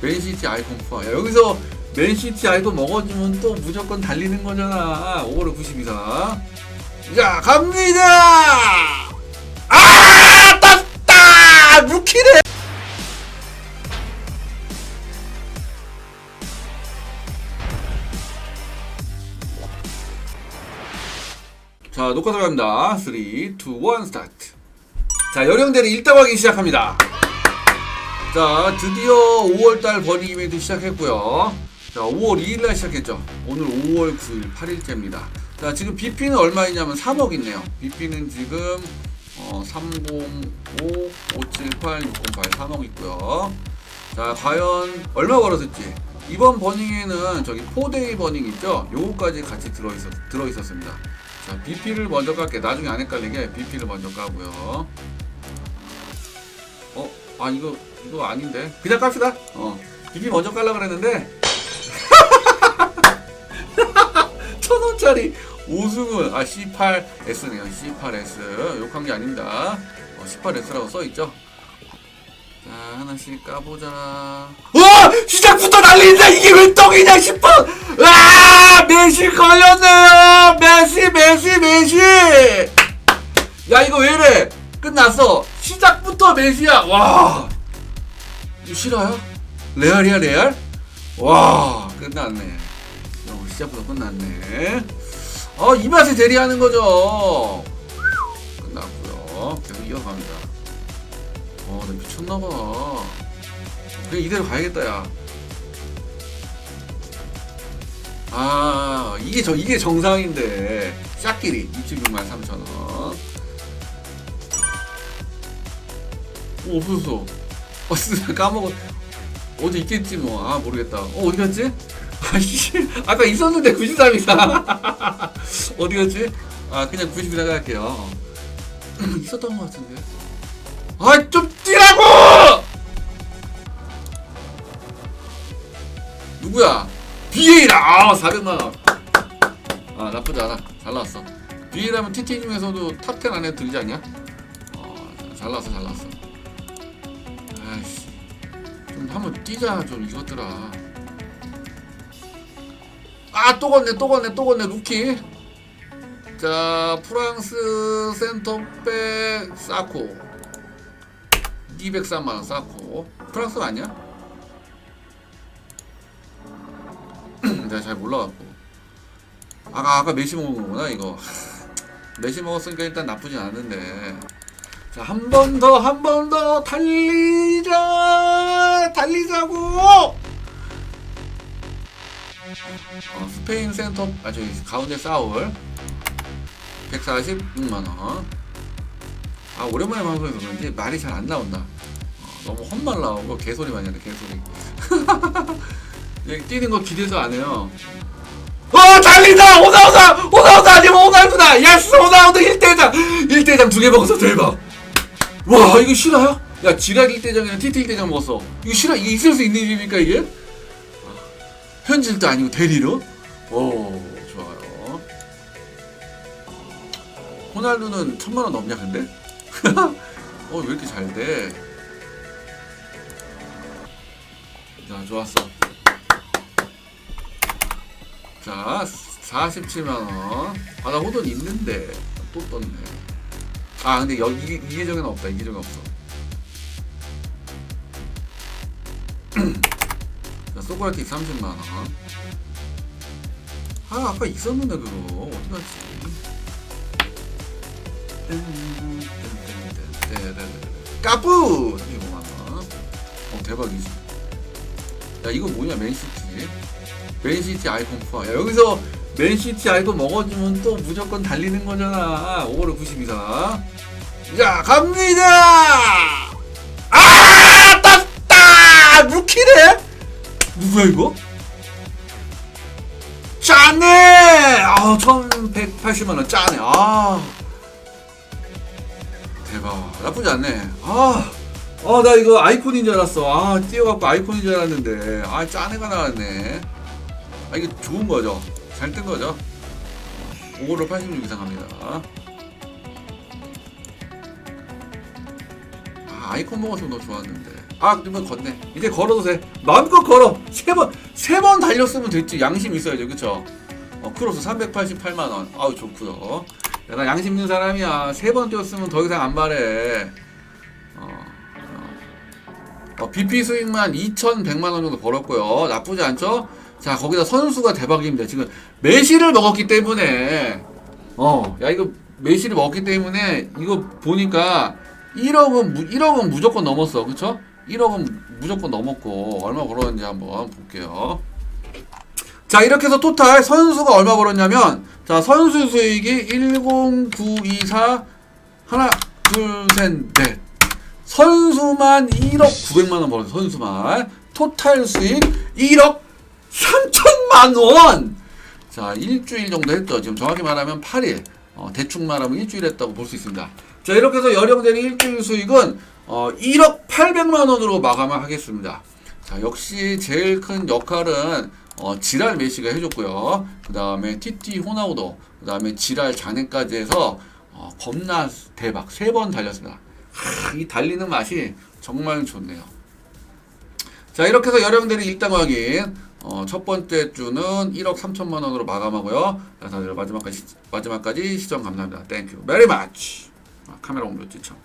맨시티 아이콘 포함. 야, 여기서 맨시티 아이콘 먹어주면 또 무조건 달리는 거잖아. 5월에 92사. 자, 갑니다! 아! 땄다! 루키네! 자, 녹화 들어갑니다. 3, 2, 1, 스타트. 자, 연령대를 일당 확인 시작합니다. 자, 드디어 5월달 버닝 이벤트 시작했고요. 자, 5월 2일날 시작했죠. 오늘 5월 9일, 8일째입니다. 자, 지금 BP는 얼마이냐면 3억 있네요. BP는 지금 어, 305, 578, 608, 3억 있고요. 자, 과연 얼마 벌었을지. 이번 버닝에는 저기 4데이 버닝 있죠? 요거까지 같이 들어있었, 들어있었습니다. 자, BP를 먼저 깔게. 나중에 안 헷갈리게 BP를 먼저 까고요. 어? 아, 이거, 이거 아닌데. 그냥 깝시다. 어. BP 먼저 깔라 그랬는데. 천 원짜리 오승훈. 아, C8S네요. C8S. 욕한 게 아닙니다. 어, C8S라고 써있죠? 자, 하나씩 까보자. 와! 시작부터 날린다! 이게 왜 떡이냐 싶어! 아! 메시 걸렸네요! 메시, 메시, 메시! 야, 이거 왜 이래? 끝났어. 시작부터 메시야. 와! 이거 실화야? 레알이야, 레알? 와, 끝났네. 어, 시작부터 끝났네. 어, 이 맛에 대리하는 거죠. 끝났고요. 계속 이어갑니다. 어, 나 미쳤나봐. 그냥 이대로 가야겠다, 야. 아, 이게 저, 이게 정상인데. 샷끼리 66만 3천 원. 오, 없었어. 어, 진짜 까먹었. 어디 있겠지, 뭐. 아, 모르겠다. 어, 어디 갔지? 아씨, 아까 있었는데 93이사. 어디 갔지? 아, 그냥 90이사 갈게요. 있었던 것 같은데. 아, 좀 뛰라고! 누구야? BA라! 아, 400만 원. 아, 나쁘지 않아. 잘 나왔어. BA라면 TT 중에서도 탑10 안에 들지 않냐? 어, 잘 나왔어, 잘 나왔어. 아이씨. 좀 한번 뛰자, 좀 이것들아. 아, 또 걷네, 또 걷네, 또 걷네, 루키. 자, 프랑스 센터백 사코. 203만 원 쌓고 프랑스가 아니야? 내가 잘 몰라갖고 아까 아까 메시 먹은 거구나 이거 메시 먹었으니까 일단 나쁘진 않은데 자 한 번 더 한 번 더 달리자! 달리자고! 어, 스페인 센터 아 저기 가운데 싸울. 146만 원. 아 오랜만에 방송해서 그런지 말이 잘 안 나온다. 어, 너무 헛말 나오고 개소리 많이 하네 개소리. 뛰는 거 기대도 안 해요. 어 달린다! 오다 오다 오다 오다 아니면 오나구나! 예스! 오나오다 1대장! 1대장 두 개 먹었어 대박. 와 이거 실화야? 야 지략 1대장이랑 TT 1대장 먹었어. 이거 실화 이게 있을 수 있는 일입니까 이게? 아, 현질도 아니고 대리로? 오 좋아요. 호날두는 천만 원 넘냐 근데? 어, 왜 이렇게 잘 돼? 자, 좋았어. 자, 47만원. 아, 나 호돈 있는데. 또 떴네. 아, 근데 여기, 이 계정에는 없다. 이 계정에 없어. 자, 소크라티 30만원. 아, 아까 있었는데, 그거. 어디 갔지? 까뿌! 35만원. 어, 대박이지. 야, 이거 뭐냐, 맨시티. 맨시티 아이콘 포함. 야, 여기서 맨시티 아이콘 먹어주면 또 무조건 달리는 거잖아. 5월에 92사. 자, 갑니다! 아! 땄다! 루키네? 누구야, 이거? 짜네! 아, 1180만원 짜네. 아. 대박 나쁘지 않네 아, 아, 나 이거 아이콘인 줄 알았어. 아, 뛰어갖고 아이콘인 줄 알았는데. 아, 짠애가 나왔네. 아, 이게 좋은 거죠. 잘 뜬 거죠. 5로 86 이상 합니다. 아, 아이콘 먹었으면 더 좋았는데. 아 그러면 걷네. 이제 걸어도 돼. 마음껏 걸어. 세 번 세 번 달렸으면 됐지. 양심 있어야죠. 그쵸? 어, 크로스 388만원. 아우 좋고요. 야, 나 양심 있는 사람이야. 세 번 뛰었으면 더 이상 안 말해 어, 어. 어, BP 수익만 2,100만원 정도 벌었고요. 나쁘지 않죠 자 거기다 선수가 대박입니다. 지금 매실을 먹었기 때문에. 어 야 이거 매실을 먹었기 때문에 이거 보니까 1억은 무, 1억은 무조건 넘었어. 그쵸? 1억은 무조건 넘었고 얼마 벌었는지 한번 볼게요. 자 이렇게 해서 토탈 선수가 얼마 벌었냐면 자 선수 수익이 10924 하나 둘셋넷. 선수만 1억 900만 원 벌었어 선수만. 토탈 수익 1억 3천만 원! 자 일주일 정도 했죠. 지금 정확히 말하면 8일. 어, 대충 말하면 일주일 했다고 볼 수 있습니다. 자 이렇게 해서 여령대리 일주일 수익은 어, 1억 800만 원으로 마감을 하겠습니다. 자 역시 제일 큰 역할은 어, 지랄 메시가 해줬고요. 그 다음에 TT 호나우도 그 다음에 지랄 잔해까지 해서 어, 겁나 대박 세 번 달렸습니다. 하, 이 달리는 맛이 정말 좋네요. 자 이렇게 해서 여령대리 일당 확인 어, 첫 번째 주는 1억 3천만 원으로 마감하고요. 자, 다들 마지막까지 마지막까지 시청 감사합니다. 땡큐 베리 마치 아, 카메라 옮겼지 참